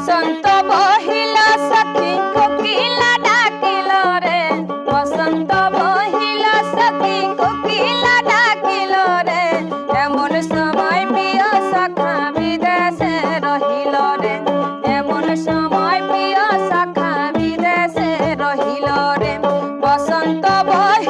বসন্ত বহিল, সখী কোকিলা ডাকিল রে। বসন্ত বহিল, সখী কোকিলা ডাকিল রে। এমন সময় প্রিয় সখা বিদেশে রহিল রে। এমন সময় প্রিয় সখা বিদেশে রহিল রে। বসন্ত বহিল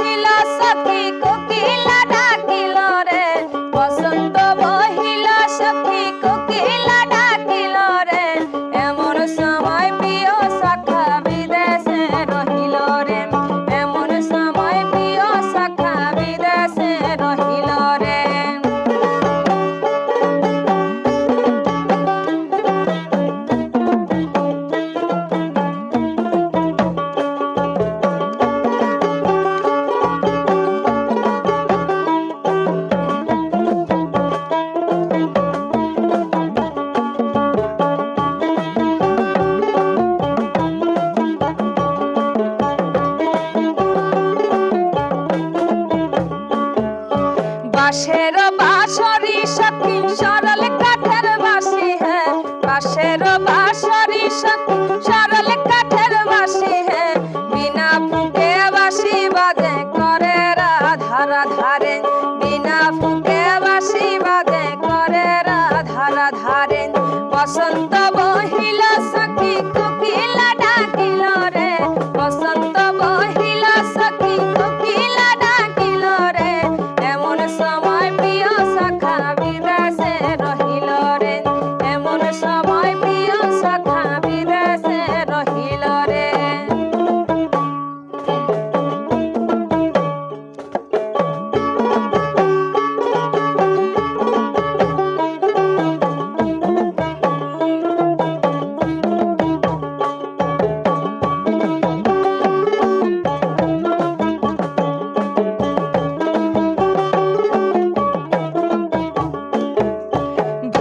বাঁশের বাঁশরি সখী সরল কাঠের বাঁশি হ্যাঁ। বাঁশের বাঁশরি সখী সরল কাঠের বাঁশি হ্যাঁ। বিনা ফুকে বাঁশি বাজে করে রাধা রাধারে বিনা ফুকে বাঁশি বাজে করে রাধা রাধারে বসন্ত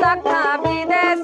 সাক্ষা বিদেশ